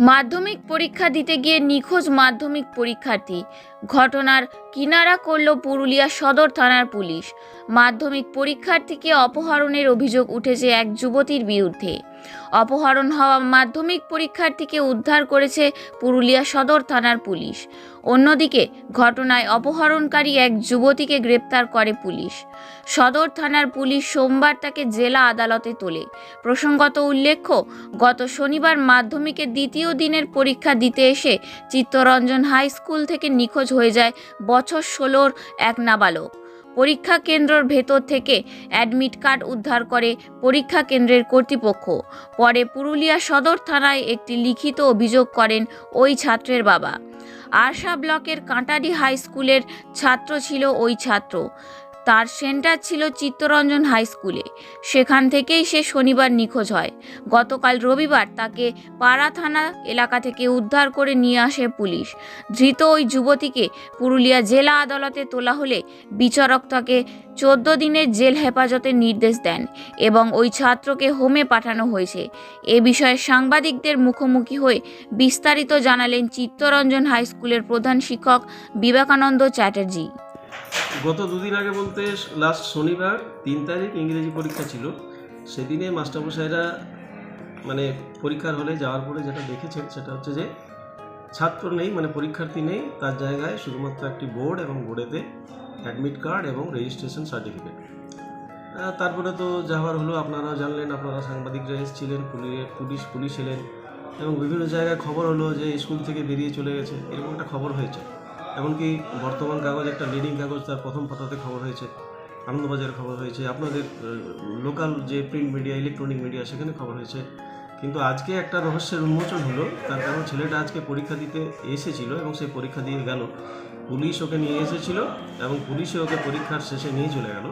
মাধ্যমিক পরীক্ষা দিতে গিয়ে নিখোঁজ মাধ্যমিক পরীক্ষার্থী। ঘটনার কিনারা করল পুরুলিয়া সদর থানার পুলিশ। মাধ্যমিক পরীক্ষার্থীকে অপহরণের অভিযোগ উঠেছে এক যুবতীর বিরুদ্ধে। অপহরণ হওয়া মাধ্যমিক পরীক্ষার্থীকে উদ্ধার করেছে পুরুলিয়া সদর থানার পুলিশ। অন্যদিকে ঘটনায় অপহরণকারী এক যুবতীকে গ্রেপ্তার করে পুলিশ। সদর থানার পুলিশ সোমবার তাকে জেলা আদালতে তোলে। প্রসঙ্গত উল্লেখ্য, গত শনিবার মাধ্যমিকের দ্বিতীয় দিনের পরীক্ষা দিতে এসে চিত্তরঞ্জন হাই স্কুল থেকে নিখোঁজ হয়ে যায় বছর ষোলোর এক নাবালক। পরীক্ষা কেন্দ্রর ভেতর থেকে অ্যাডমিট কার্ড উদ্ধার করে পরীক্ষা কেন্দ্রের কর্তৃপক্ষ। পরে পুরুলিয়া সদর থানায় একটি লিখিত অভিযোগ করেন ওই ছাত্রের বাবা। আরশা ব্লকের কাঁটাডি হাই স্কুলের ছাত্র ছিল ওই ছাত্র। তার সেন্টার ছিল চিত্তরঞ্জন হাই স্কুলে। সেখান থেকেই সে শনিবার নিখোঁজ হয়। গতকাল রবিবার তাকে পাড়া থানা এলাকা থেকে উদ্ধার করে নিয়ে আসে পুলিশ। ধৃত ওই যুবতীকে পুরুলিয়া জেলা আদালতে তোলা হলে বিচারক তাকে চোদ্দ দিনের জেল হেফাজতের নির্দেশ দেন এবং ওই ছাত্রকে হোমে পাঠানো হয়েছে। এ বিষয়ে সাংবাদিকদের মুখোমুখি হয়ে বিস্তারিত জানালেন চিত্তরঞ্জন হাই স্কুলের প্রধান শিক্ষক বিবেকানন্দ চ্যাটার্জি। গত দুদিন আগে বলতে লাস্ট শনিবার তিন তারিখ ইংরেজি পরীক্ষা ছিল। সেদিনে মাস্টারমশাইরা মানে পরীক্ষার হলে যাওয়ার পরে যেটা দেখেছেন সেটা হচ্ছে যে ছাত্র নেই মানে পরীক্ষার্থী নেই, তার জায়গায় শুধুমাত্র একটি বোর্ড এবং বোর্ডেতে অ্যাডমিট কার্ড এবং রেজিস্ট্রেশন সার্টিফিকেট তারপরে তো যাওয়ার হলো, আপনারা জানলেন, আপনারা সাংবাদিকরা এসেছিলেন পুলিশ পুলিশ পুলিশ এলেন এবং বিভিন্ন জায়গায় খবর হলো যে স্কুল থেকে বেরিয়ে চলে গেছে, এরকম একটা খবর হয়েছে। এমনকি বর্তমান কাগজ, একটা লিডিং কাগজ, তার প্রথম পাতাতে খবর হয়েছে আনন্দবাজারের খবর হয়েছে, আপনাদের লোকাল যে প্রিন্ট মিডিয়া ইলেকট্রনিক মিডিয়া সেখানে খবর হয়েছে। কিন্তু আজকে একটা রহস্যের উন্মোচন হলো, তার কারণ ছেলেটা আজকে পরীক্ষা দিতে এসেছিল এবং সে পরীক্ষা দিয়ে গেল। পুলিশ ওকে নিয়ে এসেছিল এবং পুলিশে ওকে পরীক্ষার শেষে নিয়ে চলে গেল।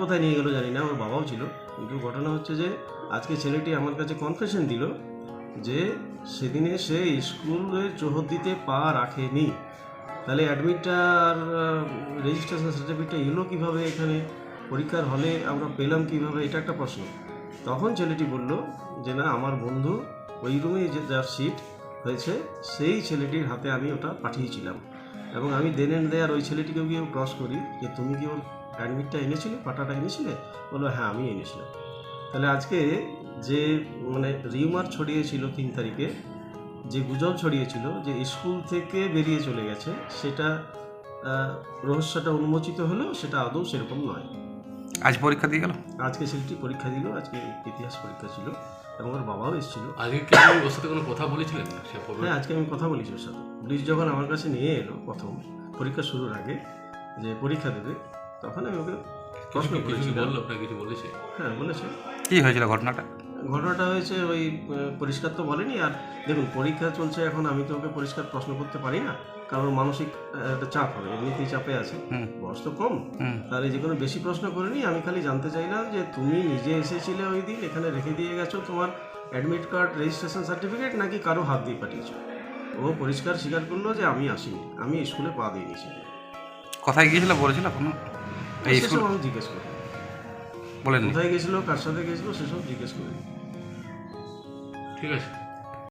কোথায় নিয়ে গেলো জানি না, ওর বাবাও ছিল। কিন্তু ঘটনা হচ্ছে যে, আজকে ছেলেটি আমার কাছে কনফেশন দিল যে, সেদিনে সে স্কুলে চৌহদ্দিতে পা রাখেনি। তাহলে অ্যাডমিটটা আর রেজিস্ট্রেশন সার্টিফিকেটটা এলো কীভাবে এখানে? পরীক্ষার হলে আমরা পেলাম কীভাবে? এটা একটা প্রশ্ন। তখন ছেলেটি বলল যে, না, আমার বন্ধু ওই রুমে যে, যার সিট হয়েছে, সেই ছেলেটির হাতে আমি ওটা পাঠিয়েছিলাম। এবং আমি দেন এন্ড দেয়ার ওই ছেলেটিকেও গিয়ে ক্রস করি যে, তুমি কি ওর অ্যাডমিটটা এনেছিলে? পাটাটা এনেছিলে? বলল হ্যাঁ আমি এনেছিলাম। তাহলে আজকে যে মানে রিউমার ছড়িয়েছিল তিন তারিখে যে গুজব ছড়িয়েছিল যে স্কুল থেকে বেরিয়ে চলে গেছে সেটা রহস্যটা উন্মোচিত হলেও সেটা আদৌ সেরকম নয়। আজ পরীক্ষা দিয়ে গেল? আজকে ছেলেটি পরীক্ষা দিল আজকে ইতিহাস পরীক্ষা ছিল এবং ওর বাবাও এসেছিল। আজকে কি আপনি ওর সাথে কোনো কথা বলেছিলেন? সে হ্যাঁ আজকে আমি কথা বলেছি ওর সাথে। পুলিশ যখন আমার কাছে নিয়ে এলো প্রথম পরীক্ষা শুরুর আগে যে পরীক্ষা দেবে তখন আমি ওকে প্রশ্ন করেছি বলল? আপনাকে কিছু বলেছে? হ্যাঁ বলেছে। কি হয়েছিল ঘটনাটা? ঘটনাটা হয়েছে ওই পরিষ্কার তো বলেনি। আর দেখুন পরীক্ষা চলছে এখন আমি তো ওকে পরিষ্কার প্রশ্ন করতে পারি না। কারণ মানসিক একটা চাপ হবে এমনিতেই চাপে আছে। বয়স তো কম। তাহলে যে কোনো বেশি প্রশ্ন করিনি আমি খালি জানতে চাইলাম যে তুমি নিজে এসেছিলে ওই দিন এখানে রেখে দিয়ে গেছো তোমার অ্যাডমিট কার্ড রেজিস্ট্রেশন সার্টিফিকেট নাকি কারও হাত দিয়ে পাঠিয়েছো? ও পরিষ্কার স্বীকার করল যে আমি আসিনি আমি স্কুলে পা দিয়ে গেছি। কোথায় গিয়েছিল বলেছিল কোনো? জিজ্ঞেস করি বলেননি। কোথায় গেছিল কার সাথে গেছিল সেসব জিজ্ঞেস করে ঠিক আছে।